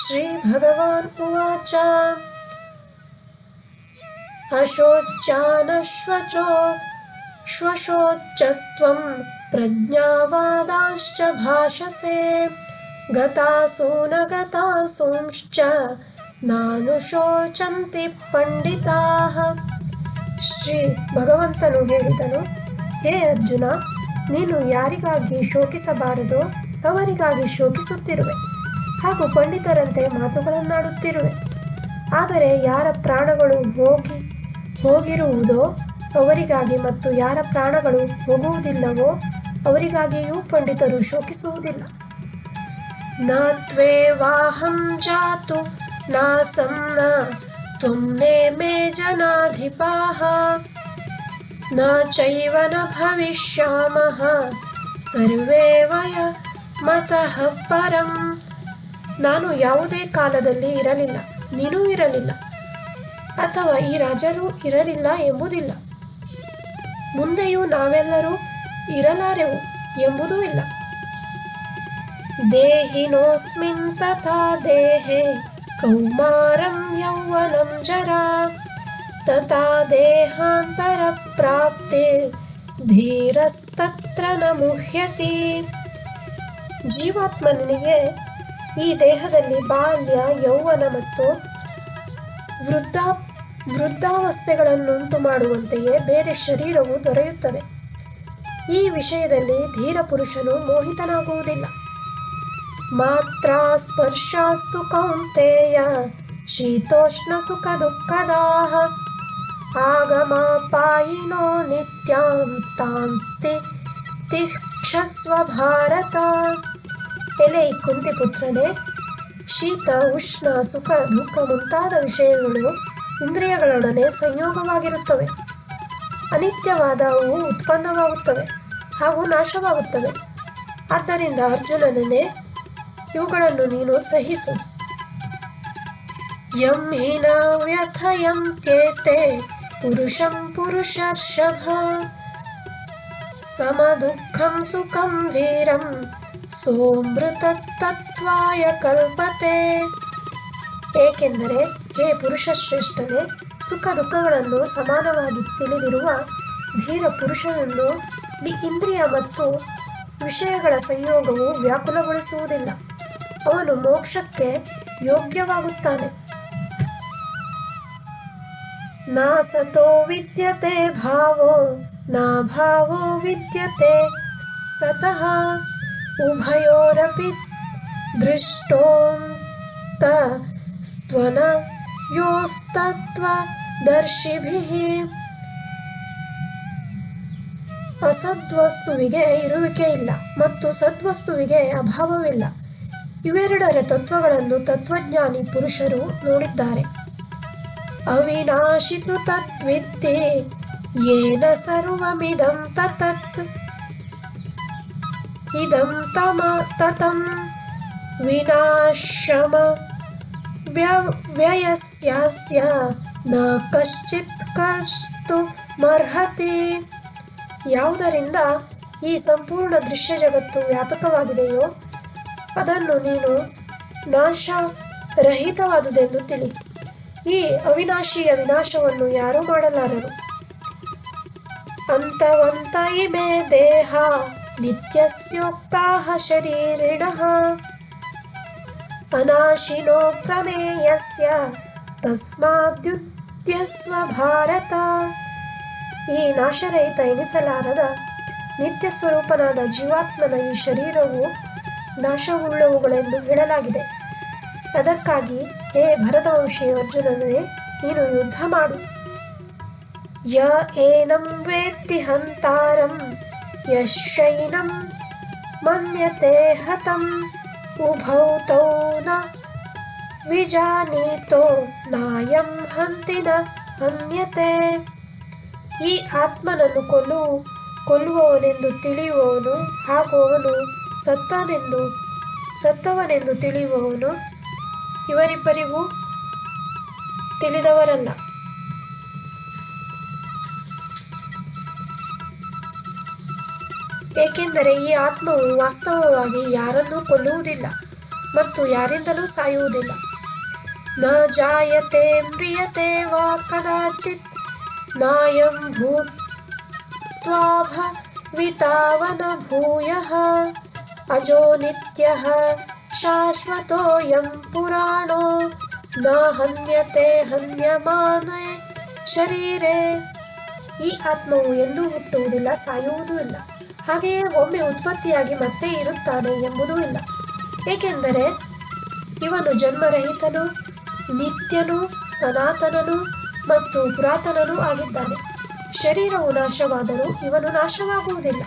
श्रीभगवान् उवाच अशोच्यानश्वचो श्वशोच्चस्त्वं प्रज्ञावादाश्च भाषसे गतासु न गतासूंश्च ನಾನುಶೋಚಂತಿ ಪಂಡಿತಾಹ ಶ್ರೀ ಭಗವಂತನು ಹೇಳಿದನು ಹೇ ಅರ್ಜುನ ನೀನು ಯಾರಿಗಾಗಿ ಶೋಕಿಸಬಾರದೋ ಅವರಿಗಾಗಿ ಶೋಕಿಸುತ್ತಿರುವೆ ಹಾಗೂ ಪಂಡಿತರಂತೆ ಮಾತುಗಳನ್ನಾಡುತ್ತಿರುವೆ. ಆದರೆ ಯಾರ ಪ್ರಾಣಗಳು ಹೋಗಿ ಹೋಗಿರುವುದೋ ಅವರಿಗಾಗಿ ಮತ್ತು ಯಾರ ಪ್ರಾಣಗಳು ಹೋಗುವುದಿಲ್ಲವೋ ಅವರಿಗಾಗಿಯೂ ಪಂಡಿತರು ಶೋಕಿಸುವುದಿಲ್ಲ. ನ ತ್ವೇವಾಹಂ ಜಾತು ನಾಸಂ ನ, ತ್ವಂ ನೇಮೇ ಜನಾಧಿಪಾಃ ನ ಚೈವನ ಸರ್ವೇ ವಯ ಮತಃ ಪರಂ. ನಾನು ಯಾವುದೇ ಕಾಲದಲ್ಲಿ ಇರಲಿಲ್ಲ, ನೀನೂ ಇರಲಿಲ್ಲ, ಅಥವಾ ಈ ರಾಜರು ಇರಲಿಲ್ಲ ಎಂಬುದಿಲ್ಲ. ಮುಂದೆಯೂ ನಾವೆಲ್ಲರೂ ಇರಲಾರೆವು ಎಂಬುದೂ ಇಲ್ಲ. ದೇಹಿನೋಸ್ಮಿನ್ ತಥಾ ದೇಹೆ ಕೌಮಾರಂ ಯೌವನಂ ಜರ. ತಥಾ ದೇಹಾಂತರ ಪ್ರಾಪ್ತಿ, ಧೀರಸ್ತತ್ರ ನ ಮುಹ್ಯತಿ ಜೀವಾತ್ಮನಿಗೆ ಈ ದೇಹದಲ್ಲಿ ಬಾಲ್ಯ, ಯೌವನ ಮತ್ತು ವೃದ್ಧ, ವೃದ್ಧಾವಸ್ಥೆಗಳನ್ನುಂಟು ಮಾಡುವಂತೆಯೇ ಬೇರೆ ಶರೀರವು ದೊರೆಯುತ್ತದೆ. ಈ ವಿಷಯದಲ್ಲಿ ಧೀರ ಪುರುಷನು ಮೋಹಿತನಾಗುವುದಿಲ್ಲ. ಮಾತ್ರ ಸ್ಪರ್ಶಾಸ್ತು ಕೌಂತೆಯ ಶೀತೋಷ್ಣ ಸುಖ ದುಃಖದಾಹ. ಆಗಮಾಪಾಯಿನೋ ನಿತ್ಯಾಂ ಸ್ಥಾಂಸ್ತಿ ತಿಕ್ಷಸ್ವ ಭಾರತ ಎಲೆ ಕುಂತಿಪುತ್ರನೇ ಶೀತ, ಉಷ್ಣ, ಸುಖ, ದುಃಖ ಮುಂತಾದ ವಿಷಯಗಳು ಇಂದ್ರಿಯಗಳೊಡನೆ ಸಂಯೋಗವಾಗಿರುತ್ತವೆ. ಅನಿತ್ಯವಾದವು ಉತ್ಪನ್ನವಾಗುತ್ತವೆ ಹಾಗೂ ನಾಶವಾಗುತ್ತವೆ. ಆದ್ದರಿಂದ ಅರ್ಜುನನೇ, ಇವುಗಳನ್ನು ನೀನು ಸಹಿಸು. ಯಂ ಹಿನ ವ್ಯಥಯಂತ್ಯೇತೆ ಪುರುಷಂ ಪುರುಷರ್ಷಭ. ಸಮದುಃಖಂ ಸುಖಂ ಧೀರಂ ಸೋಮೃತತ್ವಾಯ ಕಲ್ಪತೆ ಏಕೆಂದರೆ ಹೇ ಪುರುಷ ಶ್ರೇಷ್ಠನೇ, ಸುಖ ದುಃಖಗಳನ್ನು ಸಮಾನವಾಗಿ ತಿಳಿದಿರುವ ಧೀರ ಪುರುಷನನ್ನು ಇಂದ್ರಿಯ ಮತ್ತು ವಿಷಯಗಳ ಸಂಯೋಗವು ವ್ಯಾಕುಲಗೊಳಿಸುವುದಿಲ್ಲ. ಅವನು ಮೋಕ್ಷಕ್ಕೆ ಯೋಗ್ಯವಾಗುತ್ತಾನೆ. ನಾಸತೋ ವಿದ್ಯತೆ ಭಾವೋ ನಾ ಭಾವೋ ವಿದ್ಯತೆ ಸತಃ ಉಭಯೋರಪಿ ದೃಷ್ಟೋಂತ ಸ್ತ್ವನ ಯೋಸ್ತತ್ವ ದರ್ಶಿಭಿಃ ಅಸದ್ವಸ್ತುವಿಗೆ ಇರುವಿಕೆ ಇಲ್ಲ ಮತ್ತು ಸದ್ವಸ್ತುವಿಗೆ ಅಭಾವವಿಲ್ಲ ಇವೆರಡರ ತತ್ವಗಳನ್ನು ತತ್ವಜ್ಞಾನಿ ಪುರುಷರು ನೋಡಿದ್ದಾರೆ. ಅವಿನಾಶಿತು ತದ್ವಿದ್ಯೆ ಯೇನ ಸರ್ವಮಿದಂ ತತತ್ ಇದಂ ತಮ ತತಂ ವಿನಾಶಮ ವ್ಯಯಸ್ಯಾಸ್ಯ ನ ಕಶ್ಚಿತ್ ಕರ್ತು ಮರ್ಹತಿ ಯಾವುದರಿಂದ ಈ ಸಂಪೂರ್ಣ ದೃಶ್ಯ ಜಗತ್ತು ವ್ಯಾಪಕವಾಗಿದೆಯೋ, ಅದನ್ನು ನೀನು ನಾಶ ರಹಿತವಾದುದೆಂದು ತಿಳಿ. ಈ ಅವಿನಾಶಿಯ ವಿನಾಶವನ್ನು ಯಾರೂ ಮಾಡಲಾರರು. ಅಂತವಂತ ಇಮೆ ದೇಹ ನಿತ್ಯಸ್ಯೋಕ್ತ ಶರೀರಿಣಃ. ಅನಾಶಿನೋ ಪ್ರಮೇಯಸ್ಯ ತಸ್ಮಾದ್ಯುತ್ಯಸ್ವ ಭಾರತ ಈ ನಾಶರಹಿತ ಎನಿಸಲಾರದ ನಿತ್ಯ ಸ್ವರೂಪನಾದ ಜೀವಾತ್ಮನ ಈ ಶರೀರವು ನಾಶವುಳ್ಳವುಗಳೆಂದು ಹೇಳಲಾಗಿದೆ. ಅದಕ್ಕಾಗಿ, ಹೇ ಭರತವಂಶಿ ಅರ್ಜುನನೇ, ನೀನು ಯುದ್ಧ ಮಾಡು. ಯ ಏನಂ ವೇತ್ತಿ ಹಂತಾರಂ ಯಶೈನಂ ಮನ್ಯತೆ ಹತಂ, ಉಭೌ ತೌ ನ ನಾಯಂ ಹಂತಿನ ಹನ್ಯತೆ. ಈ ಆತ್ಮನನ್ನು ಕೊಲ್ಲು, ಕೊಲ್ಲುವವನೆಂದು ತಿಳಿಯುವವನು ಹಾಗೂ ಅವನು ಸತ್ತನೆಂದು ಸತ್ತವನೆಂದು ತಿಳಿಯುವವನು ಇವರಿಬ್ಬರಿಗೂ ತಿಳಿದವರಲ್ಲ. ಏಕೆಂದರೆ ಈ ಆತ್ಮವು ವಾಸ್ತವವಾಗಿ ಯಾರನ್ನೂ ಕೊಲ್ಲುವುದಿಲ್ಲ ಮತ್ತು ಯಾರಿಂದಲೂ ಸಾಯುವುದಿಲ್ಲ. ನ ಜಾಯತೆ ಮ್ರಿಯತೆ ವಾ ಕದಾಚಿತ್ ನಾಯಂ ಭೂತ್ವಾಭವಿತಾವನ ಭೂಯಃ ಅಜೋ ನಿತ್ಯಃ ಶಾಶ್ವತೋಯಂ ಪುರಾಣೋ ನ ಹನ್ಯತೆ ಹನ್ಯಮಾನೆ ಶರೀರೇ. ಈ ಆತ್ಮವು ಎಂದೂ ಹುಟ್ಟುವುದಿಲ್ಲ, ಸಾಯುವುದೂ ಇಲ್ಲ. ಹಾಗೆಯೇ ಒಮ್ಮೆ ಉತ್ಪತ್ತಿಯಾಗಿ ಮತ್ತೆ ಇರುತ್ತಾನೆ ಎಂಬುದೂ ಇಲ್ಲ. ಏಕೆಂದರೆ ಇವನು ಜನ್ಮರಹಿತನು, ನಿತ್ಯನು, ಸನಾತನನು ಮತ್ತು ಪುರಾತನನೂ ಆಗಿದ್ದಾನೆ. ಶರೀರವು ನಾಶವಾದರೂ ಇವನು ನಾಶವಾಗುವುದಿಲ್ಲ.